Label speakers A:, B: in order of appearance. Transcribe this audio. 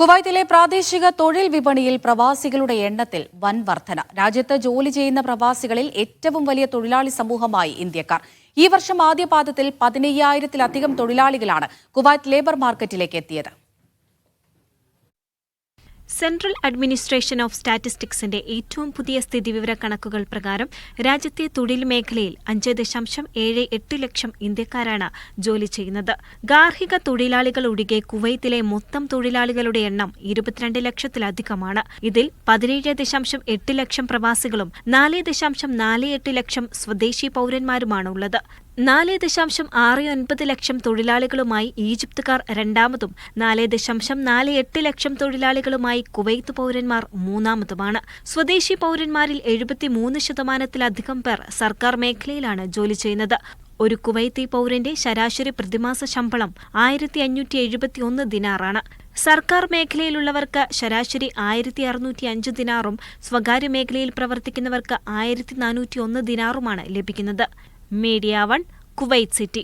A: കുവൈത്തിലെ പ്രാദേശിക തൊഴിൽ വിപണിയിൽ പ്രവാസികളുടെ എണ്ണത്തിൽ വൻ വർധന. രാജ്യത്ത് ജോലി ചെയ്യുന്ന പ്രവാസികളിൽ ഏറ്റവും വലിയ തൊഴിലാളി സമൂഹമായി ഇന്ത്യക്കാർ. ഈ വർഷം ആദ്യപാദത്തിൽ പതിനയ്യായിരത്തിലധികം തൊഴിലാളികളാണ് കുവൈത്ത് ലേബർ മാർക്കറ്റിലേക്ക് എത്തിയത്.
B: സെൻട്രൽ അഡ്മിനിസ്ട്രേഷൻ ഓഫ് സ്റ്റാറ്റിസ്റ്റിക്സിന്റെ ഏറ്റവും പുതിയ സ്ഥിതിവിവര കണക്കുകൾ പ്രകാരം രാജ്യത്തെ തൊഴിൽ മേഖലയിൽ അഞ്ച് ദശാംശം ഏഴ് എട്ട് ലക്ഷം ഇന്ത്യക്കാരാണ് ജോലി ചെയ്യുന്നത്. ഗാർഹിക തൊഴിലാളികൾ ഒഴികെ കുവൈത്തിലെ മൊത്തം തൊഴിലാളികളുടെ എണ്ണം ഇരുപത്തിരണ്ട് ലക്ഷത്തിലധികമാണ്. ഇതിൽ പതിനേഴ് ദശാംശം എട്ട് ലക്ഷം പ്രവാസികളും നാല് ദശാംശം നാല് എട്ട് ലക്ഷം സ്വദേശി പൗരന്മാരുമാണുള്ളത്. നാല് ദശാംശം ആറ് ഒൻപത് ലക്ഷം തൊഴിലാളികളുമായി ഈജിപ്തുകാർ രണ്ടാമതും നാല് ദശാംശം നാല് എട്ട് ലക്ഷം തൊഴിലാളികളുമായി കുവൈത്ത് പൗരന്മാർ മൂന്നാമതുമാണ്. സ്വദേശി പൗരന്മാരിൽ എഴുപത്തിമൂന്ന് ശതമാനത്തിലധികം പേർ സർക്കാർ മേഖലയിലാണ് ജോലി ചെയ്യുന്നത്. ഒരു കുവൈത്തി പൗരന്റെ ശരാശരി പ്രതിമാസ ശമ്പളം ആയിരത്തി അഞ്ഞൂറ്റി എഴുപത്തിയൊന്ന് ദിനാറാണ്. സർക്കാർ മേഖലയിലുള്ളവർക്ക് ശരാശരി ആയിരത്തി അറുന്നൂറ്റി അഞ്ച് ദിനാറും സ്വകാര്യ മേഖലയിൽ പ്രവർത്തിക്കുന്നവർക്ക് ആയിരത്തി നാനൂറ്റി ഒന്ന് ദിനാറുമാണ് ലഭിക്കുന്നത്. Media one Kuwait city